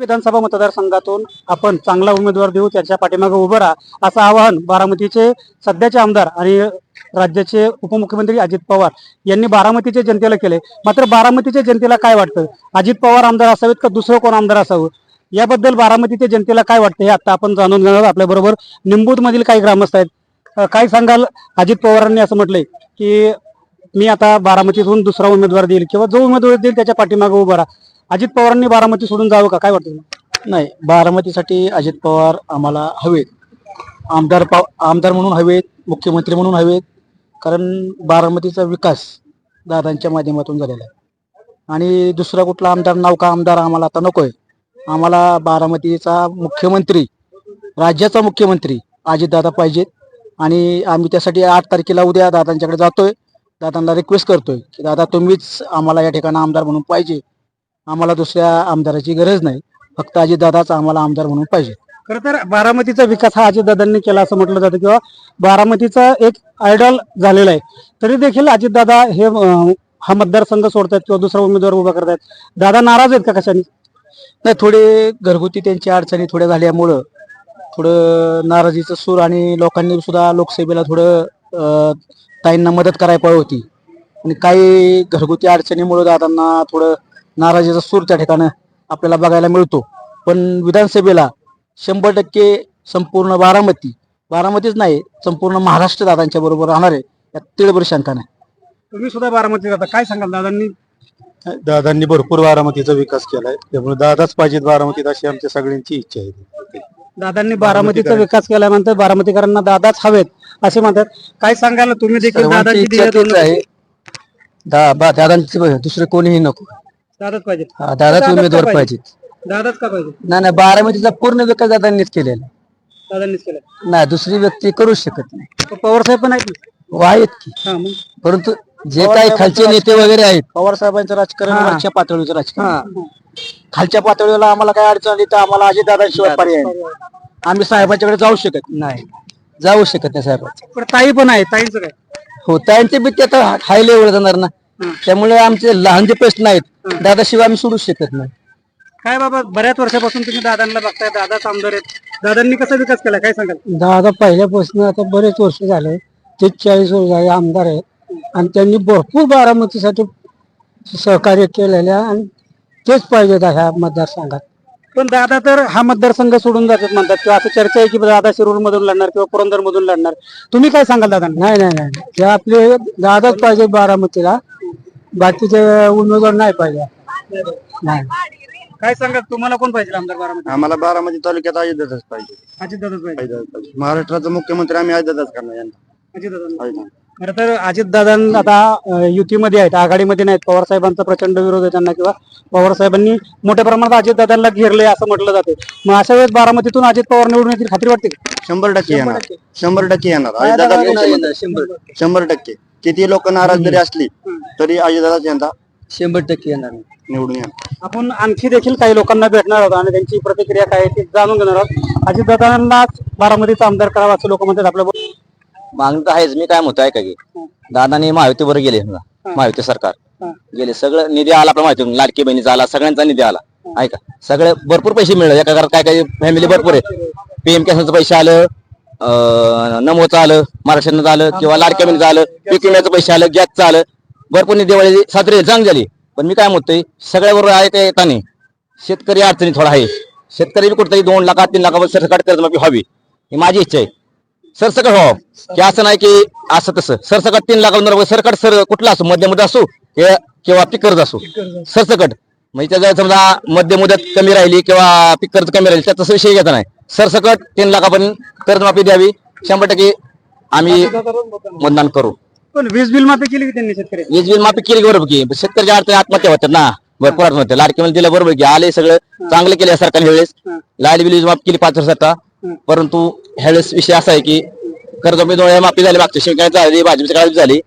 विधानसभा मतदारसंघातून आपण चांगला उमेदवार देऊ त्याच्या पाठीमागे उभं राहा असं आवाहन बारामतीचे सध्याचे आमदार आणि राज्याचे उपमुख्यमंत्री अजित पवार यांनी बारामतीच्या जनतेला केले. मात्र बारामतीच्या जनतेला काय वाटतं? अजित पवार आमदार असावेत का दुसरं कोण आमदार असावं? याबद्दल बारामतीच्या जनतेला काय वाटतं हे आता आपण जाणून घेणार आपल्याबरोबर. निंबूत मधील काही ग्रामस्थ आहेत. काय सांगाल अजित पवारांनी असं म्हटलंय की मी आता बारामतीतून दुसरा उमेदवार देईल किंवा जो उमेदवार देईल त्याच्या पाठीमागे उभा राहा. अजित पवारांनी बारामती सोडून जावं का? काय वाटतं तुम्हाला? नाही बारामतीसाठी अजित पवार आम्हाला हवेत. आमदार पाव आमदार म्हणून हवेत मुख्यमंत्री म्हणून हवेत कारण बारामतीचा विकास दादांच्या माध्यमातून झालेला आहे. आणि दुसरा कुठला आमदार नौका आमदार आम्हाला आता नकोय. आम्हाला बारामतीचा मुख्यमंत्री राज्याचा मुख्यमंत्री अजितदादा पाहिजेत. आणि आम्ही त्यासाठी आठ तारखेला उद्या दादांच्याकडे जातोय. दादांना रिक्वेस्ट करतोय की दादा तुम्हीच आम्हाला या ठिकाणी आमदार म्हणून पाहिजे. आम्हाला दुसऱ्या आमदाराची गरज नाही. फक्त अजितदादाच आम्हाला आमदार म्हणून पाहिजे. खरं तर बारामतीचा विकास हा अजितदादांनी केला असं म्हटलं जातं किंवा बारामतीचा एक आयडॉल झालेला आहे. तरी देखील अजितदादा हे अं, हा मतदारसंघ सोडतायत किंवा दुसरा उमेदवार उभा करतायत. दादा नाराज आहेत का कशाने? नाही थोडे घरगुती त्यांची अडचणी थोड्या झाल्यामुळं थोडं नाराजीचं सूर आणि लोकांनी सुद्धा लोकसभेला थोडं अं, ताईंना मदत करायला पाहिजे होती. आणि काही घरगुती अडचणीमुळं दादांना थोडं नाराजीचा सूर त्या ठिकाणी आपल्याला बघायला मिळतो. पण विधानसभेला शंभर टक्के संपूर्ण बारामती बारामतीच नाही संपूर्ण महाराष्ट्र दादांच्या बरोबर राहणार आहे यात तिळभर शंका नाही. तुम्ही सुद्धा बारामतीत आता काय सांगाल दादांनी? दादांनी भरपूर बारामतीचा विकास केलाय. त्यामुळे दादाच पाहिजेत बारामतीत अशी आमच्या सगळ्यांची इच्छा आहे. दादांनी बारामतीचा विकास केल्यानंतर बारामतीकरांना दादाच हवेत असे म्हणतात. काय सांगाल तुम्ही देखील सर्वांची दादांची इच्छा ध्येय तीच आहे. दा- बा- दादांची दुसरे कोणीही नको. दादाच पाहिजे हा, दादाच उमेदवार पाहिजेत? दादाच का पाहिजे नाही नाही बारामतीचा पूर्ण विकास दादांनीच केलेला आहे. दादांनीच केलं नाही दुसरी व्यक्ती करू शकत नाही. पवार साहेब पण आहेत ना? आहेत की. हा मग? परंतु जे काही खालचे नेते वगैरे आहेत. पवार साहेबांचं राजकारण हा. वरच्या पातळीचं राजकारण. हा. खालच्या पातळीला आम्हाला काय अडचण आली तर आम्हाला अजित दादाशिवाय पर्याय नाही. आम्ही साहेबांच्याकडे जाऊ शकत नाही. जाऊ शकत नाही साहेबांच्या पण ताई पण आहे ताईंचं काय? हो त्यांचे बी ते आता हाय लेवल जाणार ना. हं. त्यामुळे आमचे लहान जे प्रश्न आहेत दादाशिवाय आम्ही सोडू शकत नाही. काय बाबा बऱ्याच वर्षापासून तुम्ही दादांना बघताय दादाच आमदार आहेत. दादांनी कसा विकास केला काय सांगाल? दादा पहिल्यापासून आता बरेच वर्ष झाले ते चाळीस वर्ष झाले आमदार आहेत. आणि त्यांनी भरपूर बारामतीसाठी सहकार्य केलेले आहे आणि तेच पाहिजेत ह्या मतदारसंघात. पण दादा तर हा मतदारसंघ सोडून जातात म्हणतात किंवा असं चर्चा आहे की दादा शिरूर मधून लढणार किंवा पुरंदर मधून लढणार. तुम्ही काय सांगाल दादांना? नाही नाही नाही. ते आपले दादाच पाहिजे बारामतीला. बाकीचे उमेदवार नाही पाहिजे. नाही. काय सांगाल तुम्हाला कोण पाहिजे आमदार बारामती? आम्हाला बारामती तालुक्यात अजितदादाच पाहिजे. अजित दादाच पाहिजे महाराष्ट्राचा मुख्यमंत्री आम्ही अजितदादाच करणार यांना. अजित दादा. खरं तर अजित दादा आता युतीमध्ये आहेत आघाडीमध्ये नाहीत. पवार साहेबांचा प्रचंड विरोध आहे त्यांना किंवा पवार साहेबांनी मोठ्या प्रमाणात अजित दादांना घेरले असं म्हटलं जाते. मग अशा वेळेस बारामतीतून अजित पवार निवडून येतील खात्री वाटते का? शंभर टक्के येणार. शंभर टक्के. येणार. अजितदादा. शंभर टक्के. किती लोक नाराज जरी असली तरी अजितदादाच यंदा शंभर टक्के येणार. निवडून येणार. आपण आणखी देखील काही लोकांना भेटणार आहोत आणि त्यांची प्रतिक्रिया काय आहे ती जाणून घेणार आहोत. अजितदादांना बारामतीचा आमदार करावा असं लोक म्हणतात. आपल्या मागणी तर आहेच. मी काय म्हणतो ऐका की. दादाने महायुतीवर गेले समजा. महायुती सरकार. गेले. सगळं निधी आला आपल्या माहिती लाडकी बहिणीचा आला सगळ्यांचा निधी आला. ऐका. सगळे भरपूर पैसे मिळले. एका घरात काय काय फॅमिली भरपूर आहे. पीएम किसानचं पैसे आलं अं, नमोचं आलं महाराष्ट्राचं आलं किंवा लाडक्या बहिणीचं आलं पीक विम्याचं पैसे आलं गॅसचं आलं. भरपूर निधी दिवाळी साजरी चांगली झाली. पण मी काय म्हणतोय सगळ्या बरोबर आहे ते येताना? शेतकरी अडचणी थोडा आहे. शेतकरी कुठेतरी दोन लाखात तीन लाखापर्यंत सरकार कर्जमाफी व्हावी. ही माझी इच्छा आहे. सरसकट व्हावं की असं नाही की असं तसं. सरसकट तीन लाख सरकट सर कुठला असो? मध्य मुदत असो कि- किंवा पीक कर्ज असो. सरसकट. म्हणजे त्याचा समजा मध्य मुदत कमी राहिली किंवा पीक कर्ज कमी राहिली त्याचा विषय घेता नाही. सरसकट तीन लाखापर्यंत कर्जमाफी द्यावी. शंभर टक्के आम्ही मतदान करू. पण वीज बिल माफी केली की त्यांनी शेतकरी? वीज बिल माफी केली बरोबर की. शेतकऱ्याच्या अडचणी आत्महत्या होतात ना. भरपूर आत्महत्या होत्या लाडकी दिलं बरोबर की. आले सगळं. चांगलं केलं सरकारने वेळेस लाइट बिल माफ केली पाच वर्षाचा परंतु ह्यावेळेस विषय असा आहे की कर्ज माफी झाली मागच्या शेतकऱ्याची झाली भाजपच्या काळात झाली.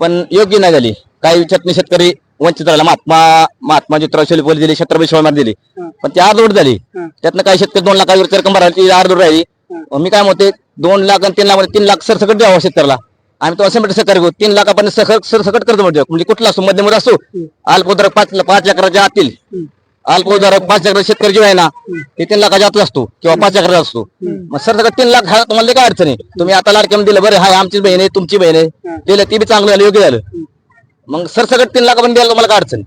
पण योग्य नाही झाली. काही छटणी शेतकरी वंचित राहिला महात्मा महात्मा ज्योतिराव फुले बोली दिली छत्रपती शिवाजी दिली. पण ती अर्धवट झाली. त्यातनं काही शेतकरी दोन लाखावर रक्कम भरायला ती अर्धवट राहिली. मी काय म्हणते दोन लाख आणि तीन लाख तीन लाख सरसकट द्यावं शेतकऱ्याला. आम्ही तो असं सहकार्य करू. तीन लाखापर्यंत सरसकट कर्ज म्हणजे म्हणजे कुठला असो मध्यम असो अल्पदर पाच पाच एकराच्या आतील. अल्पउधारक पाच एकर शेतकरी जो आहे ना ते तीन लाखाच्या आतला असतो किंवा पाच एकर असतो. मग सर सगळं तीन लाख हा तुम्हाला काय अडचण आहे? तुम्ही आता लाडक्यानं दिलं बरं हाय आमचीच बहीण आहे तुमची बहीण आहे. दिलं ती बी चांगलं झालं योग्य झालं. मग सर सगळं तीन लाखापर्यंत द्यायला तुम्हाला काय अडचण?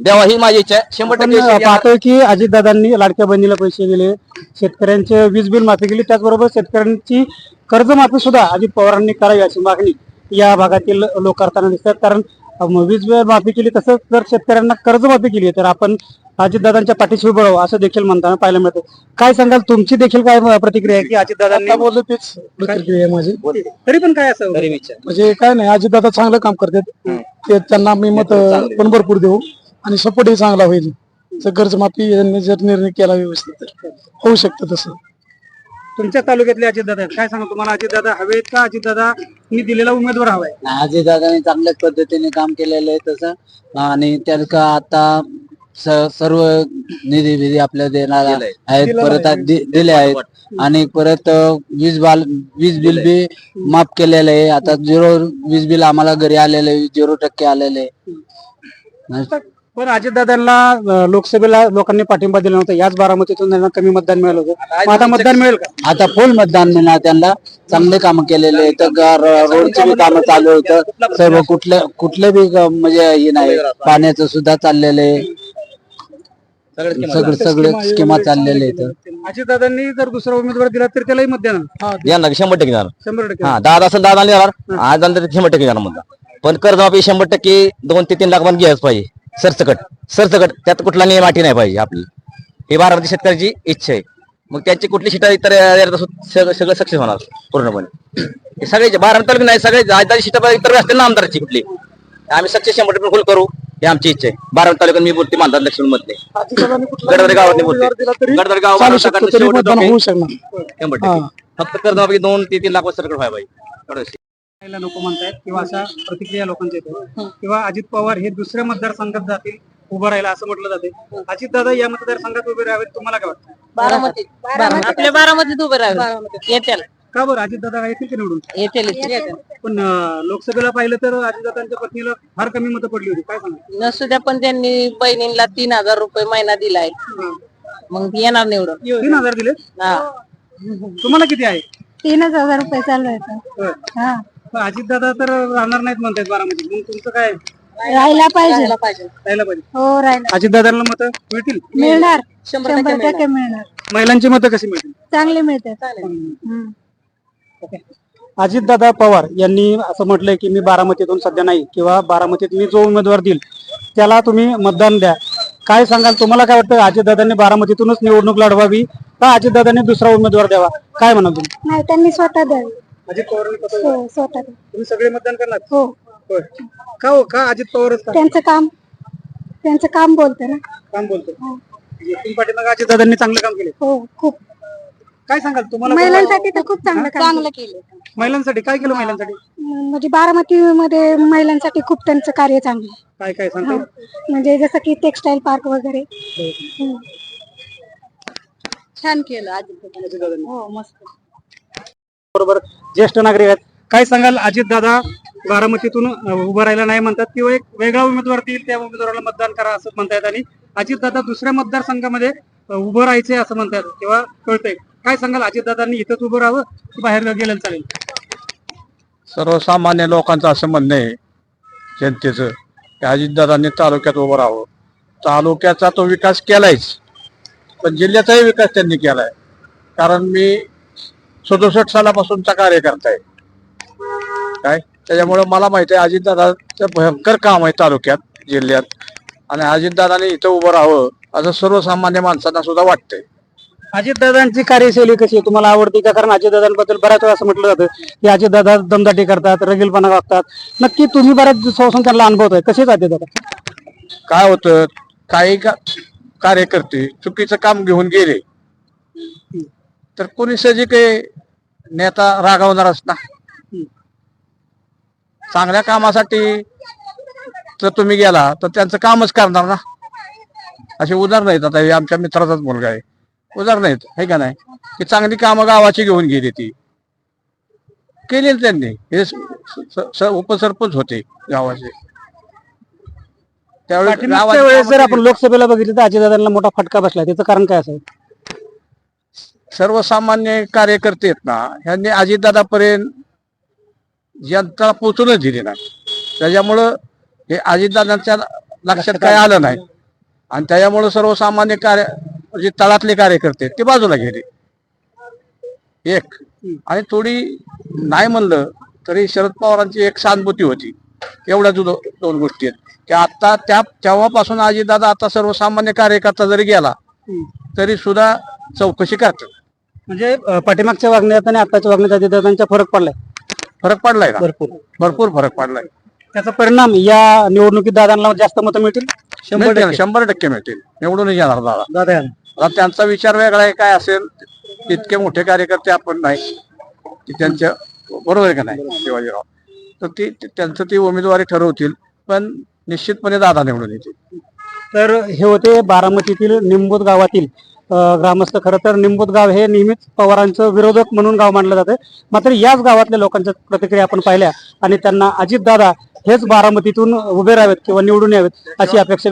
द्यावा ही माझी इच्छा आहे. शंभर टक्के. पाहतोय की अजितदादांनी लाडक्या बहिणीला पैसे दिले शेतकऱ्यांचे वीज बिल माफी केली त्याचबरोबर शेतकऱ्यांची कर्जमाफी सुद्धा अजित पवारांनी करावी अशी मागणी या भागातील लोक करताना दिसतात. कारण वीज बिल माफी केली तसंच जर शेतकऱ्यांना कर्जमाफी केली तर आपण अजितदादांच्या पाठीशी उभं राहू असं देखील म्हणताना पाहायला मिळतं. काय सांगाल तुमची देखील काय प्रतिक्रिया आहे की अजितदादांनी आता बोललो तेच प्रतिक्रिया आहे माझी. तरी पण काय असं? म्हणजे काय नाही अजितदादा चांगलं काम करतात. ते त्यांना मी मत पण भरपूर देऊ. आणि सपोर्टही चांगला होईल. जर कर्जमाफी यांनी जर निर्णय केला व्यवस्थित तर होऊ शकतं तसं. तुमच्या तालुक्यातले अजितदादा आहेत. काय सांगा तुम्हाला अजितदादा हवेत का? अजितदादा मी दिलेला उमेदवार हवाय दादाने चांगल्याच पद्धतीने काम केलेलं आहे तसं. आणि त्यात का आता स- सर्व निधी विधी आपल्याला देणार आहेत. परत दि- दिले आहेत. आणि परत अ, वीज बाल वीज बिल बी माफ केलेलं आहे. आता झिरो वीज बिल आम्हाला घरी आलेलं आहे. झिरो टक्के आलेले आहे. पण अजितदादांना लोकसभेला लोकांनी पाठिंबा दिला नव्हता. याच बारामतीतून त्यांना कमी मतदान मिळालं होतं. मग आता मतदान मिळेल का? आता फुल मतदान मिळणार त्यांना. चांगले काम केलेले आहेत. तर रोडची बी कामं चालू होतं सर्व कुठले कुठले बी ग- म्हणजे हे नाही. पाण्याचं सुद्धा चाललेलं आहे. सगळे सगळे स्कीमा चाललेले आहेत अजितदादांनी जर दुसरा उमेदवार दिला तर त्यालाही मत देणार देणार की शंभर टक्के देणार शंभर टक्के हा दादा असेल दादा देणार आज झालं तर शंभर टक्के देणार मुद्दा पण कर्जमाफी शंभर टक्के दोन ते तीन लाख पण घ्यायच पाहिजे सरसकट सरसकट त्यात कुठला नियम अटी नाही पाहिजे आपली ही बारामती शेतकऱ्याची इच्छा आहे मग त्यांची कुठली शिटा इतर असो, सगळं सगळं सक्सेस होणार पूर्णपणे हे सगळे बारामती तालुक्यात नाही सगळे शिटा इतर असते ना आमदारची कुठली आम्ही सक्सेस शंभर टक्के फुल करू ही आमची इच्छा आहे. बारामती तालुक्यात मी बोलते मानतात लक्ष्मण मधले गडदरी दिला बोलते गडदरी गाव शंभर टक्के. फक्त दोन ते तीन लाख सरकट व्हायला पाहिजे लोक म्हणतायत किंवा अशा प्रतिक्रिया लोकांच्या येतात. किंवा अजित पवार हे दुसऱ्या मतदारसंघात जातील उभं राहिला असं म्हटलं जाते. अजितदादा या मतदारसंघात उभे राहावेत तुम्हाला काय वाटतं? बारामती. आपल्या बारामतीत उभे राहावे येतील का बरं? अजितदादा येतील की निवडून? येतील पण अं, लोकसभेला पाहिलं तर अजितदादांच्या पत्नीला फार कमी मतं पडली होती. काय सांगा नसू द्या पण त्यांनी बहिणींना तीन हजार रुपये महिना दिलाय. मग येणार निवडून. तीन हजार दिले? हा. तुम्हाला किती आहे? तीनच हजार रुपये चालू आहेत. होय. हा. पण अजितदादा तर राहणार नाहीत म्हणतात बारामती मग तुमचं काय? राहायला पाहिजे. राहायला पाहिजे. हो राहायला अजितदादांना मतं मिळतील? मिळणार. शंभर टक्के मिळणार. महिलांची मतं कशी मिळतील? चांगले मिळतात. हम्म. अजितदादा पवार यांनी असं म्हटलंय की मी बारामतीतून सध्या नाही किंवा बारामतीत मी जो उमेदवार देईल त्याला तुम्ही मतदान द्या. काय सांगाल? तुम्हाला काय वाटतं? अजितदादांनी बारामतीतूनच निवडणूक लढवावी का अजितदादांनी दुसरा उमेदवार द्यावा? काय म्हणाल तुम्ही? नाही त्यांनी स्वतः द्यावी. अजित पवार हो स्वतः द्यावी. तुम्ही सगळे मतदान करणार? हो. होय. का हो? का अजित पवारच का? त्यांचं काम त्यांचं काम बोलतं ना. काम बोलतो. इथून पाठीमागे अजितदादांनी चांगलं काम केले. हो खूप. काय सांगाल तुम्हाला? महिलांसाठी तर खूप चांगलं काम चांगलं केलं? महिलांसाठी काय केलं महिलांसाठी. म्हणजे बारामती मध्ये महिलांसाठी खूप त्यांचं कार्य चांगलं आहे. काय काय सांगतो? म्हणजे जसं की टेक्सटाईल पार्क वगैरे. हम्म. छान केलं आजी. हो मस्त. बरोबर. ज्येष्ठ नागरिक आहेत. काय सांगाल? अजित दादा बारामतीतून अं, उभं राहायला नाही म्हणतात. किंवा एक वेगळा उमेदवार देईल त्या उमेदवाराला मतदान करा असं म्हणतायत. आणि अजित दादा दुसऱ्या मतदारसंघामध्ये अं, उभं राहायचंय असं म्हणतात किंवा कळतंय. काय सांगाल? अजितदादांनी इथंच उभं राहावं की बाहेर गेलं चालेल? सर्वसामान्य लोकांचं असं म्हणणं आहे जनतेचं की अजितदादांनी तालुक्यात उभं राहावं. तालुक्याचा तो विकास केलायच पण जिल्ह्याचाही विकास त्यांनी केलाय. कारण मी सदुसष्ट सालापासूनचा कार्यकर्ता आहे काय? त्याच्यामुळे मला माहिती आहे अजितदादाचं भयंकर काम आहे तालुक्यात जिल्ह्यात. आणि अजितदादाने इथं उभं राहावं असं सर्वसामान्य माणसांना सुद्धा वाटतंय. अजितदादांची कार्यशैली कशी आहे? तुम्हाला आवडते का? कारण अजितदादांबद्दल बऱ्याच वेळा असं म्हटलं जातं की अजितदादा दमदाटी करतात रगीलपणा वागतात. नक्की तुम्ही बऱ्याच दिवसापासून त्यांना अनुभवतोय. कसेच अजितदादा? काय होतं? काही का कार्यकर्ते चुकीचं काम घेऊन गेले. तर कोणी सजी काही नेता रागावणारच ना. चांगल्या कामासाठी जर तुम्ही गेला तर त्यांचं कामच करणार ना. असे उदाहरण आहेत आता. हे आमच्या मित्राचाच मुलगा आहे. उदाहरण आहेत. हे का नाही? की चांगली कामं गावाची घेऊन गेली ती. केली त्यांनी. हे उपसरपंच होते गावाचे. त्यावेळी पाठीमागच्या गावात- वेळेस जर आपण लोकसभेला बघितलं तर अजितदादांना मोठा फटका बसला. त्याचं कारण काय असेल? सर्वसामान्य कार्यकर्ते आहेत ना ह्यांनी अजितदादापर्यंत जनता पोचूनच दिली नाही. त्याच्यामुळं हे अजितदादांच्या लक्षात काय आलं नाही. आणि त्याच्यामुळं सर्वसामान्य कार्य जे तळातले कार्यकर्ते ते बाजूला गेले. एक. आणि थोडी नाही म्हणलं तरी शरद पवारांची एक सहानुभूती होती. एवढ्या दो दोन गोष्टी आहेत. की आता त्या तेव्हापासून अजितदादा आता सर्वसामान्य कार्यकर्ता जरी गेला तरी सुद्धा चौकशी करतात. म्हणजे पाठीमागच्या वागण्यात आणि आताच्या वागण्यात अजितदादांचा फरक पडलाय? फरक पडलाय भरपूर. भरपूर फरक पडलाय. त्याचा परिणाम या निवडणुकीत दादांना जास्त मतं मिळतील? मिळतील, शंभर टक्के मिळतील. निवडून येणार दादा. दादा आता त्यांचा विचार वेगळा आहे काय असेल इतके मोठे कार्यकर्ते आपण नाही. की त्यांच्या बरोबर आहे का नाही शिवाजीराव? तर ती त्यांचं ती उमेदवारी ठरवतील पण निश्चितपणे दादा निवडून येतील. तर हे होते बारामतीतील निंबोत गावातील ग्रामस्थ. खरं तर निंबोत गाव हे नेहमीच पवारांचं विरोधक म्हणून गाव मानलं जातं. मात्र याच गावातल्या लोकांच्या प्रतिक्रिया आपण पाहिल्या आणि त्यांना अजितदादा हेच बारामतीतून उभे राहावेत किंवा निवडून यावेत अशी अपेक्षा